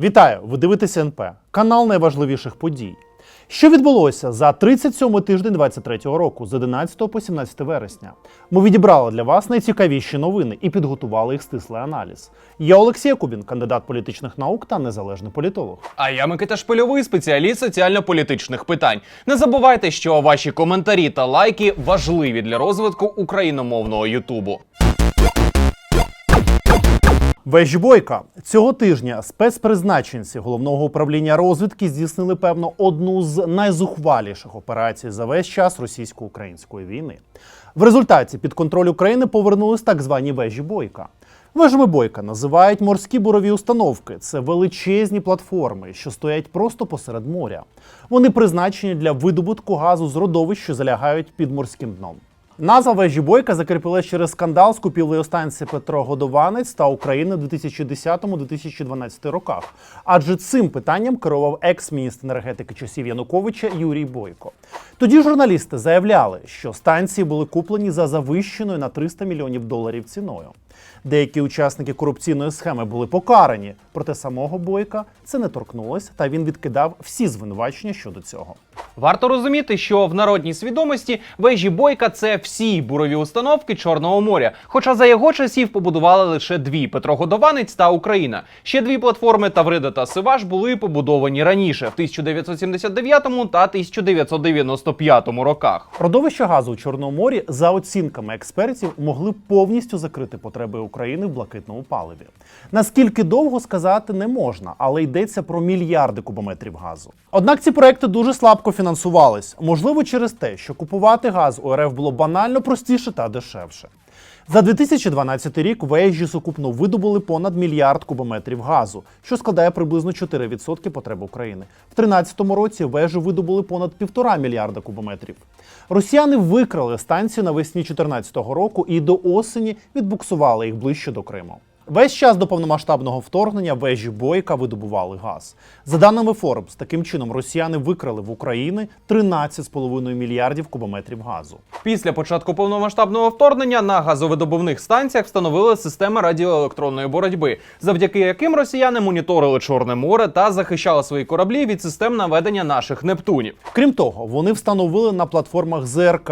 Вітаю! Ви дивитеся НП, канал найважливіших подій. Що відбулося за 37 тиждень 23-го року з 11 по 17 вересня? Ми відібрали для вас найцікавіші новини і підготували їх стислий аналіз. Я Олексій Кубін, кандидат політичних наук та незалежний політолог. А я Микита Шпильовий, спеціаліст соціально-політичних питань. Не забувайте, що ваші коментарі та лайки важливі для розвитку україномовного Ютубу. Вежі Бойка цього тижня спецпризначенці головного управління розвідки здійснили певно одну з найзухваліших операцій за весь час російсько-української війни. В результаті під контроль України повернулись так звані вежі Бойка. Вежами Бойка називають морські бурові установки. Це величезні платформи, що стоять просто посеред моря. Вони призначені для видобутку газу з родовищ, що залягають під морським дном. Назва вежі Бойка закріпилась через скандал з купівлею станції Петро Годованець та України в 2010-2012 роках. Адже цим питанням керував екс-міністр енергетики часів Януковича Юрій Бойко. Тоді журналісти заявляли, що станції були куплені за завищеною на 300 мільйонів доларів ціною. Деякі учасники корупційної схеми були покарані, проте самого Бойка це не торкнулося, та він відкидав всі звинувачення щодо цього. Варто розуміти, що в народній свідомості вежі Бойка це всі бурові установки Чорного моря. Хоча за його часів побудували лише дві Петрогодованець та Україна. Ще дві платформи Таврида та Сиваш були побудовані раніше в 1979 та 1995 роках. Родовища газу у Чорному морі, за оцінками експертів, могли повністю закрити потреби України в блакитному паливі. Наскільки довго сказати не можна, але йдеться про мільярди кубометрів газу. Однак ці проекти дуже слабко фінансувались, можливо, через те, що купувати газ у РФ було банально простіше та дешевше. За 2012 рік вежі сукупно видобули понад мільярд кубометрів газу, що складає приблизно 4% потреб України. В 2013 році вежі видобули понад півтора мільярда кубометрів. Росіяни викрали станцію навесні 2014 року і до осені відбуксували їх ближче до Криму. Весь час до повномасштабного вторгнення вежі Бойка видобували газ. За даними Forbes, таким чином росіяни викрали в України 13,5 мільярдів кубометрів газу. Після початку повномасштабного вторгнення на газовидобувних станціях встановили системи радіоелектронної боротьби, завдяки яким росіяни моніторили Чорне море та захищали свої кораблі від систем наведення наших Нептунів. Крім того, вони встановили на платформах ЗРК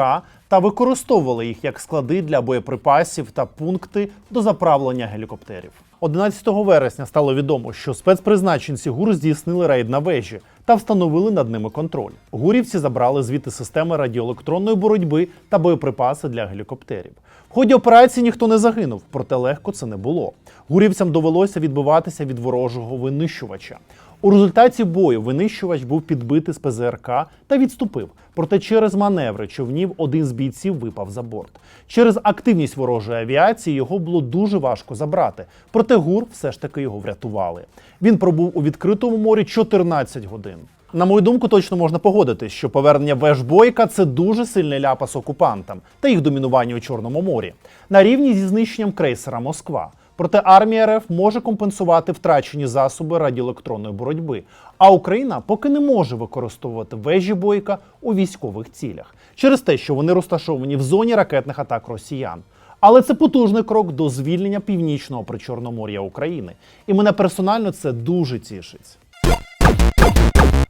та використовували їх як склади для боєприпасів та пункти до заправлення гелікоптерів. 11 вересня стало відомо, що спецпризначенці ГУР здійснили рейд на вежі та встановили над ними контроль. Гурівці забрали звідти системи радіоелектронної боротьби та боєприпаси для гелікоптерів. В ході операції ніхто не загинув, проте легко це не було. Гурівцям довелося відбиватися від ворожого винищувача. У результаті бою винищувач був підбитий з ПЗРК та відступив. Проте через маневри човнів один з бійців випав за борт. Через активність ворожої авіації його було дуже важко забрати. Проте ГУР все ж таки його врятували. Він пробув у відкритому морі 14 годин. На мою думку, точно можна погодитись, що повернення вежбойка це дуже сильний ляпас окупантам та їх домінування у Чорному морі на рівні зі знищенням крейсера Москва. Проте армія РФ може компенсувати втрачені засоби радіоелектронної боротьби. А Україна поки не може використовувати вежі бойка у військових цілях через те, що вони розташовані в зоні ракетних атак росіян. Але це потужний крок до звільнення північного причорномор'я України, і мене персонально це дуже тішить.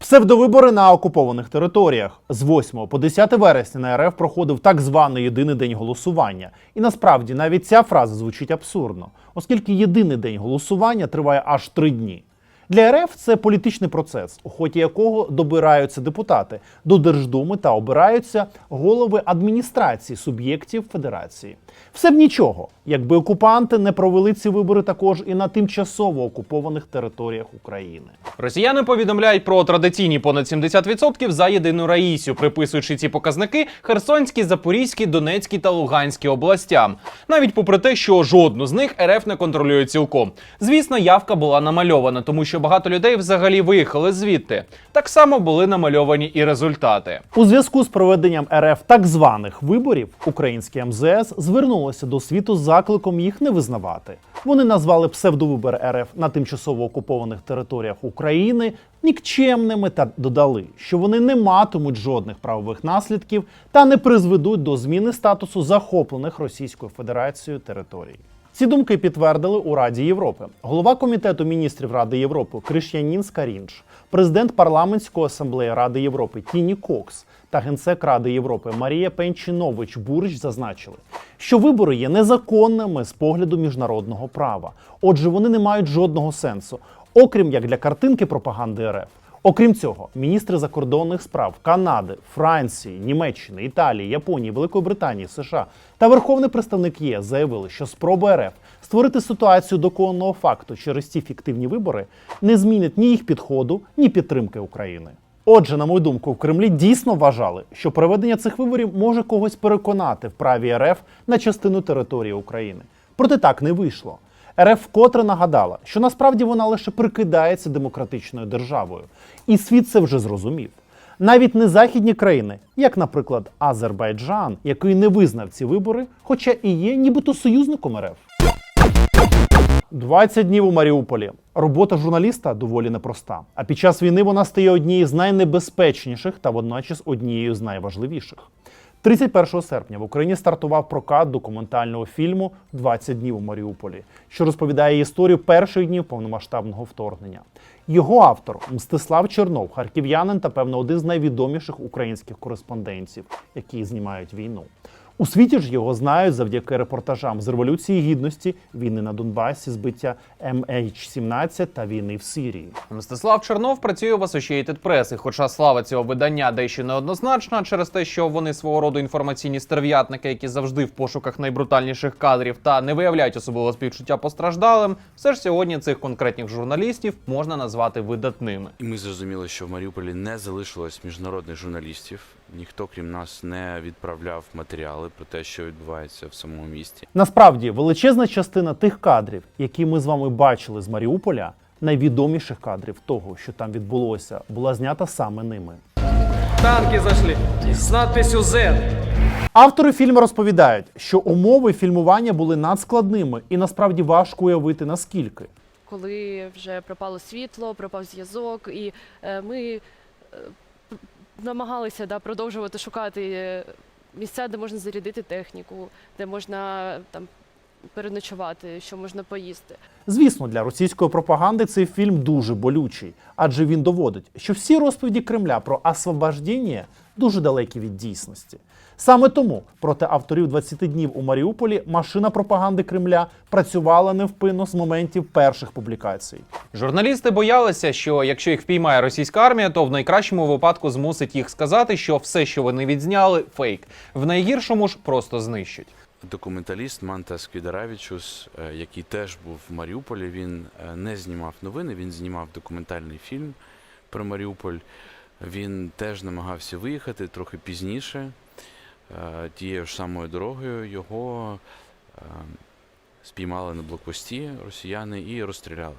Псевдовибори на окупованих територіях з 8 по 10 вересня на РФ проходив так званий єдиний день голосування. І насправді навіть ця фраза звучить абсурдно, оскільки єдиний день голосування триває аж три дні. Для РФ це політичний процес, у ході якого добираються депутати до Держдуми та обираються голови адміністрації суб'єктів федерації. Все б нічого, якби окупанти не провели ці вибори також і на тимчасово окупованих територіях України. Росіяни повідомляють про традиційні понад 70% за єдину раїсю, приписуючи ці показники Херсонській, Запорізькій, Донецькій та Луганській областям. Навіть попри те, що жодну з них РФ не контролює цілком. Звісно, явка була намальована, тому що багато людей взагалі виїхали звідти. Так само були намальовані і результати. У зв'язку з проведенням РФ так званих виборів українське МЗС звернулося до світу з закликом їх не визнавати. Вони назвали псевдовибори РФ на тимчасово окупованих територіях України нікчемними та додали, що вони не матимуть жодних правових наслідків та не призведуть до зміни статусу захоплених Російською Федерацією територій. Ці думки підтвердили у Раді Європи. Голова комітету міністрів Ради Європи Криш'янін Скарінч, президент парламентської асамблеї Ради Європи Тіні Кокс та генсек Ради Європи Марія Пенчинович Бурич зазначили, що вибори є незаконними з погляду міжнародного права. Отже, вони не мають жодного сенсу, окрім як для картинки пропаганди РФ. Окрім цього, міністри закордонних справ Канади, Франції, Німеччини, Італії, Японії, Великої Британії, США та Верховний представник ЄС заявили, що спроба РФ створити ситуацію доконного факту через ці фіктивні вибори не змінить ні їх підходу, ні підтримки України. Отже, на мою думку, в Кремлі дійсно вважали, що проведення цих виборів може когось переконати в праві РФ на частину території України. Проте так не вийшло. РФ вкотре нагадала, що насправді вона лише прикидається демократичною державою, і світ це вже зрозумів. Навіть не західні країни, як, наприклад, Азербайджан, який не визнав ці вибори, хоча і є нібито союзником РФ. 20 днів у Маріуполі. Робота журналіста доволі непроста. А під час війни вона стає однією з найнебезпечніших та водночас однією з найважливіших. 31 серпня в Україні стартував прокат документального фільму «20 днів у Маріуполі, що розповідає історію перших днів повномасштабного вторгнення. Його автор Мстислав Чернов, харків'янин та певно один з найвідоміших українських кореспондентів, які знімають війну. У світі ж його знають завдяки репортажам з революції гідності, війни на Донбасі, збиття MH17 та війни в Сирії. Мстислав Чернов працює в Associated Press, і хоча слава цього видання дещо неоднозначна через те, що вони свого роду інформаційні стерв'ятники, які завжди в пошуках найбрутальніших кадрів та не виявляють особливо співчуття постраждалим, все ж сьогодні цих конкретних журналістів можна назвати видатними. І ми зрозуміли, що в Маріуполі не залишилось міжнародних журналістів. Ніхто, крім нас, не відправляв матеріали про те, що відбувається в самому місті. Насправді, величезна частина тих кадрів, які ми з вами бачили з Маріуполя, найвідоміших кадрів того, що там відбулося, була знята саме ними. Танки зашли с надписью Z. Автори фільму розповідають, що умови фільмування були надскладними і насправді важко уявити наскільки. коли вже пропало світло, пропав зв'язок, і е, ми е, намагалися да, продовжувати шукати е, місця, де можна зарядити техніку, де можна там переночувати, що можна поїсти. Звісно, для російської пропаганди цей фільм дуже болючий, адже він доводить, що всі розповіді Кремля про освобождення дуже далекі від дійсності. Саме тому проти авторів 20 днів у Маріуполі машина пропаганди Кремля працювала невпинно з моментів перших публікацій. Журналісти боялися, що якщо їх впіймає російська армія, то в найкращому випадку змусить їх сказати, що все, що вони відзняли, фейк. В найгіршому ж просто знищать. Документаліст Мантас Квідаравічус, е, який теж був в Маріуполі, він е, не знімав новини, він знімав документальний фільм про Маріуполь. Він теж намагався виїхати трохи пізніше. Е, Тією ж самою дорогою його е, спіймали на блокпості росіяни і розстріляли.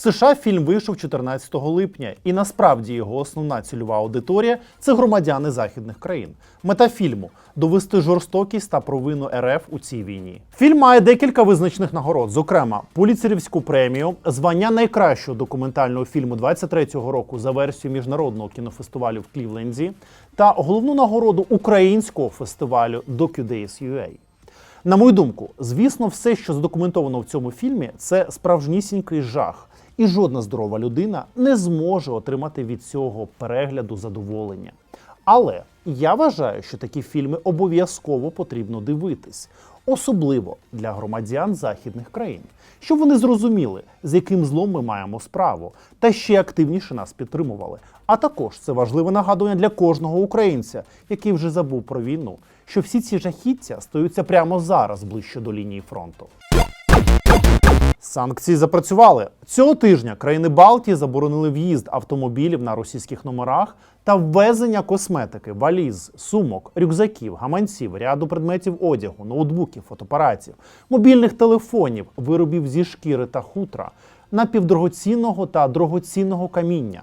США фільм вийшов 14 липня, і насправді його основна цільова аудиторія це громадяни західних країн. Мета фільму довести жорстокість та провину РФ у цій війні. Фільм має декілька визначних нагород, зокрема, Пуліцерівську премію, звання найкращого документального фільму 23-го року за версією міжнародного кінофестивалю в Клівленді та головну нагороду українського фестивалю DocuDays UA. На мою думку, звісно, все, що задокументовано в цьому фільмі, це справжнісінький жах, і жодна здорова людина не зможе отримати від цього перегляду задоволення. Але я вважаю, що такі фільми обов'язково потрібно дивитись, особливо для громадян західних країн, щоб вони зрозуміли, з яким злом ми маємо справу, та ще активніше нас підтримували. А також це важливе нагадування для кожного українця, який вже забув про війну, що всі ці жахіття стаються прямо зараз ближче до лінії фронту. Санкції запрацювали цього тижня. Країни Балтії заборонили в'їзд автомобілів на російських номерах та ввезення косметики, валіз, сумок, рюкзаків, гаманців, ряду предметів одягу, ноутбуків, фотоапаратів, мобільних телефонів, виробів зі шкіри та хутра, напівдорогоцінного та дорогоцінного каміння.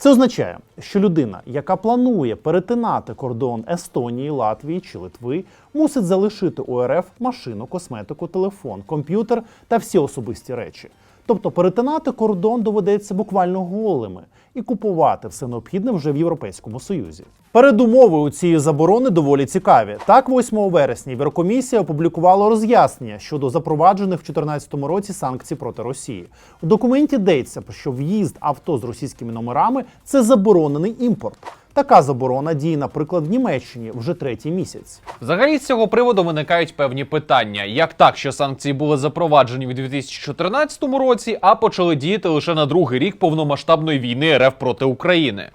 Це означає, що людина, яка планує перетинати кордон Естонії, Латвії чи Литви, мусить залишити у РФ машину, косметику, телефон, комп'ютер та всі особисті речі. Тобто перетинати кордон доведеться буквально голими, і купувати все необхідне вже в Європейському Союзі. Передумови у цієї заборони доволі цікаві. Так, 8 вересня Єврокомісія опублікувала роз'яснення щодо запроваджених в 2014 році санкцій проти Росії. У документі йдеться, що в'їзд авто з російськими номерами це заборонений імпорт. Така заборона діє, наприклад, в Німеччині вже третій місяць. Взагалі з цього приводу виникають певні питання: як так, що санкції були запроваджені в 2014 році, а почали діяти лише на другий рік повномасштабної війни РФ проти України?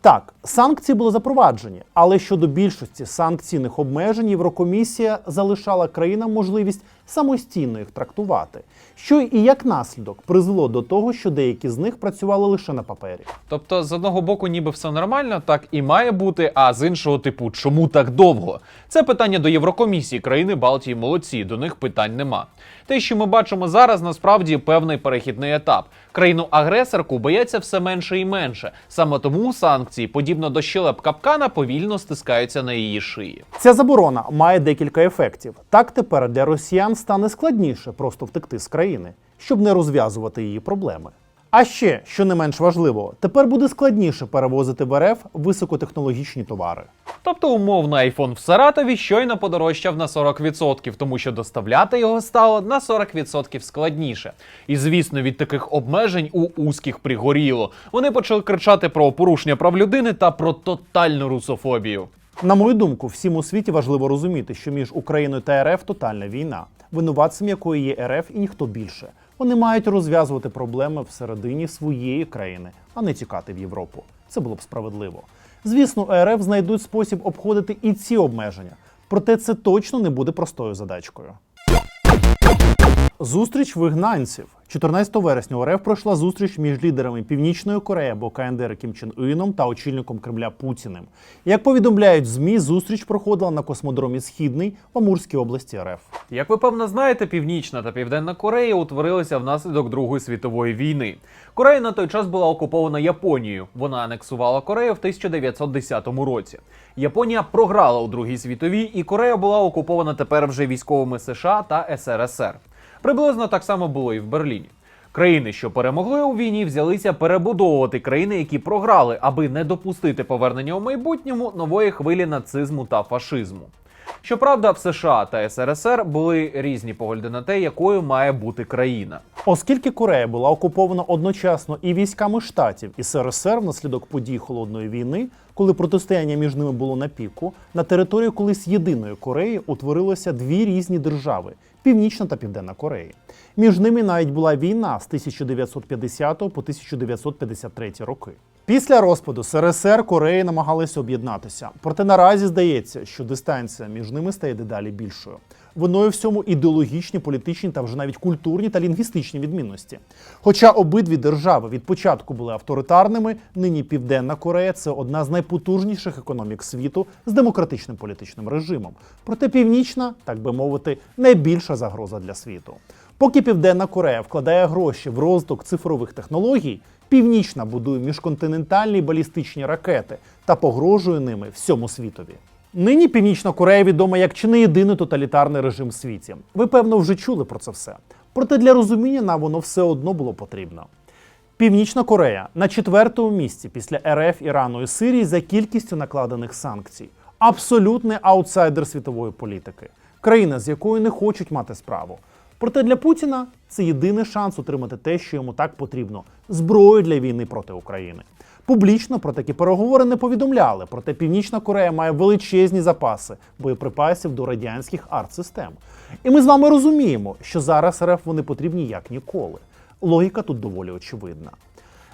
Так, санкції були запроваджені, але щодо більшості санкційних обмежень Єврокомісія залишала країнам можливість самостійно їх трактувати, що і як наслідок призвело до того, що деякі з них працювали лише на папері. Тобто, з одного боку, ніби все нормально, так і має бути, а з іншого типу, чому так довго? Це питання до Єврокомісії, країни Балтії молодці, до них питань нема. Те, що ми бачимо зараз, насправді певний перехідний етап. Країну-агресорку бояться все менше і менше. Саме тому санкції, подібно до щелеп капкана, повільно стискаються на її шиї. Ця заборона має декілька ефектів. Так тепер для росіян стане складніше просто втекти з країни, щоб не розв'язувати її проблеми. А ще, що не менш важливо, тепер буде складніше перевозити в РФ високотехнологічні товари. Тобто, умовно, айфон в Саратові щойно подорожчав на 40%, тому що доставляти його стало на 40% складніше. І звісно, від таких обмежень у узких пригоріло. Вони почали кричати про порушення прав людини та про тотальну русофобію. На мою думку, всім у світі важливо розуміти, що між Україною та РФ тотальна війна, винуватцем якої є РФ і ніхто більше. Вони мають розв'язувати проблеми всередині своєї країни, а не тікати в Європу. Це було б справедливо. Звісно, РФ знайдуть спосіб обходити і ці обмеження, проте це точно не буде простою задачкою. Зустріч вигнанців. 14 вересня у РФ пройшла зустріч між лідерами Північної Кореї або КНДР Кім Чен Іном та очільником Кремля Путіним. Як повідомляють ЗМІ, зустріч проходила на космодромі Східний в Амурській області РФ. Як ви певно знаєте, Північна та Південна Корея утворилися внаслідок Другої світової війни. Корея на той час була окупована Японією. Вона анексувала Корею в 1910 році. Японія програла у Другій світовій, і Корея була окупована тепер вже військовими США та СРСР. Приблизно так само було і в Берліні. Країни, що перемогли у війні, взялися перебудовувати країни, які програли, аби не допустити повернення у майбутньому нової хвилі нацизму та фашизму. Щоправда, в США та СРСР були різні погляди на те, якою має бути країна. Оскільки Корея була окупована одночасно і військами штатів і СРСР внаслідок подій холодної війни, коли протистояння між ними було на піку, на території колись єдиної Кореї утворилося дві різні держави Північна та Південна Кореї. Між ними навіть була війна з 1950 по 1953 роки. Після розпаду СРСР Кореї намагалися об'єднатися. Проте наразі здається, що дистанція між ними стає дедалі більшою. Виною всьому ідеологічні, політичні та вже навіть культурні та лінгвістичні відмінності. Хоча обидві держави від початку були авторитарними, нині Південна Корея це одна з найпотужніших економік світу з демократичним політичним режимом. Проте Північна, так би мовити, найбільша загроза для світу. Поки Південна Корея вкладає гроші в розвиток цифрових технологій, Північна будує міжконтинентальні балістичні ракети та погрожує ними всьому світові. Нині Північна Корея відома як чи не єдиний тоталітарний режим в світі. Ви певно вже чули про це все. Проте для розуміння нам воно все одно було потрібно. Північна Корея на четвертому місці після РФ, Ірану і Сирії за кількістю накладених санкцій. Абсолютний аутсайдер світової політики, країна, з якою не хочуть мати справу. Проте для Путіна це єдиний шанс отримати те, що йому так потрібно зброю для війни проти України. Публічно про такі переговори не повідомляли, проте Північна Корея має величезні запаси боєприпасів до радянських артсистем. І ми з вами розуміємо, що зараз РФ вони потрібні як ніколи. Логіка тут доволі очевидна.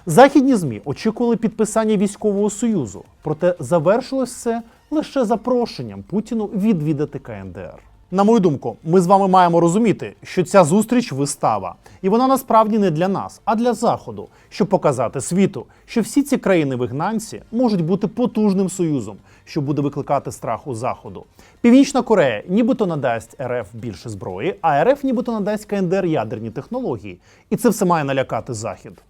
Західні ЗМІ очікували підписання військового союзу, проте завершилось все лише запрошенням Путіну відвідати КНДР. На мою думку, ми з вами маємо розуміти, що ця зустріч вистава, і вона насправді не для нас, а для заходу, щоб показати світу, що всі ці країни-вигнанці можуть бути потужним союзом, що буде викликати страх у заходу. Північна Корея нібито надасть РФ більше зброї, а РФ нібито надасть КНДР ядерні технології, і це все має налякати захід.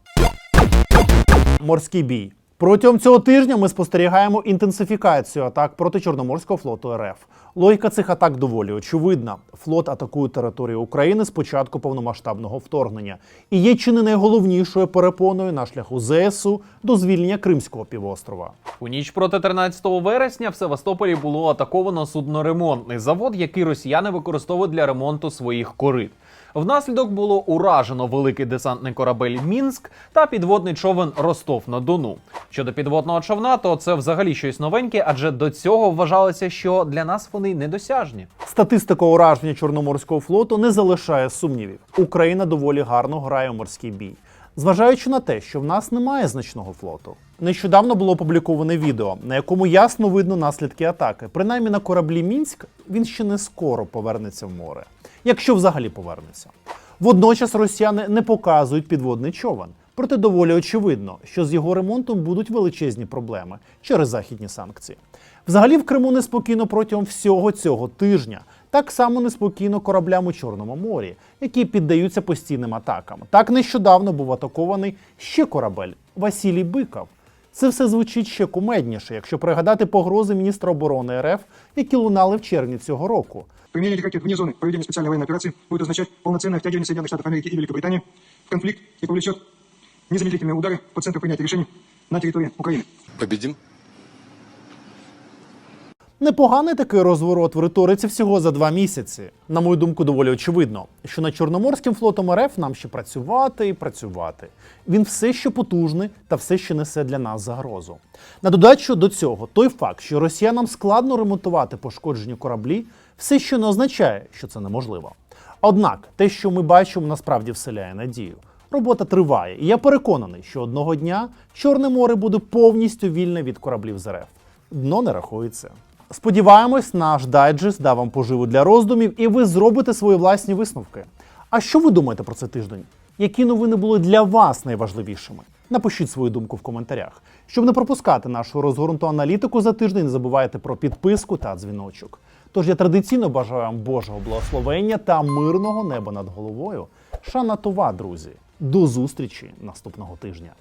Морський бій. Протягом цього тижня ми спостерігаємо інтенсифікацію атак проти Чорноморського флоту РФ. Логіка цих атак доволі очевидна. Флот атакує територію України з початку повномасштабного вторгнення і є чи не найголовнішою перепоною на шляху ЗСУ до звільнення Кримського півострова. У ніч проти 13 вересня в Севастополі було атаковано судноремонтний завод, який росіяни використовують для ремонту своїх корит. Внаслідок було уражено великий десантний корабель Мінськ та підводний човен Ростов на Дону. Щодо підводного човна, то це взагалі щось новеньке, адже до цього вважалося, що для нас вони недосяжні. Статистика ураження Чорноморського флоту не залишає сумнівів. Україна доволі гарно грає у морський бій. Зважаючи на те, що в нас немає значного флоту. Нещодавно було опубліковане відео, на якому ясно видно наслідки атаки. Принаймні на кораблі Мінськ він ще не скоро повернеться в море, якщо взагалі повернеться. Водночас росіяни не показують підводний човен. Проте доволі очевидно, що з його ремонтом будуть величезні проблеми через західні санкції. Взагалі в Криму неспокійно протягом всього цього тижня. Так само неспокійно кораблям у Чорному морі, які піддаються постійним атакам. Так нещодавно був атакований ще корабель Василій Биков. Це все звучить ще кумедніше, якщо пригадати погрози міністра оборони РФ, які лунали в червні цього року. Применение этих ракет вне зоны проведения специальной военной операции будет означать полноценное втягивание Соединенных Штатов Америки и Великобритании в конфликт и повлечет незамедлительные удары по центру принятия решений на территории Украины. Победим. Непоганий такий розворот в риториці всього за два місяці. На мою думку, доволі очевидно, що над Чорноморським флотом РФ нам ще працювати і працювати. Він все ще потужний та все ще несе для нас загрозу. На додачу до цього, той факт, що росіянам складно ремонтувати пошкоджені кораблі, все ще не означає, що це неможливо. Однак, те, що ми бачимо, насправді вселяє надію. Робота триває, і я переконаний, що одного дня Чорне море буде повністю вільне від кораблів з РФ. Дно не рахується. Сподіваємось, наш дайджест дав вам поживу для роздумів, і ви зробите свої власні висновки. А що ви думаєте про цей тиждень? Які новини були для вас найважливішими? Напишіть свою думку в коментарях. Щоб не пропускати нашу розгорнуту аналітику за тиждень, не забувайте про підписку та дзвіночок. Тож я традиційно бажаю вам Божого благословення та мирного неба над головою. Шана това, друзі! До зустрічі наступного тижня!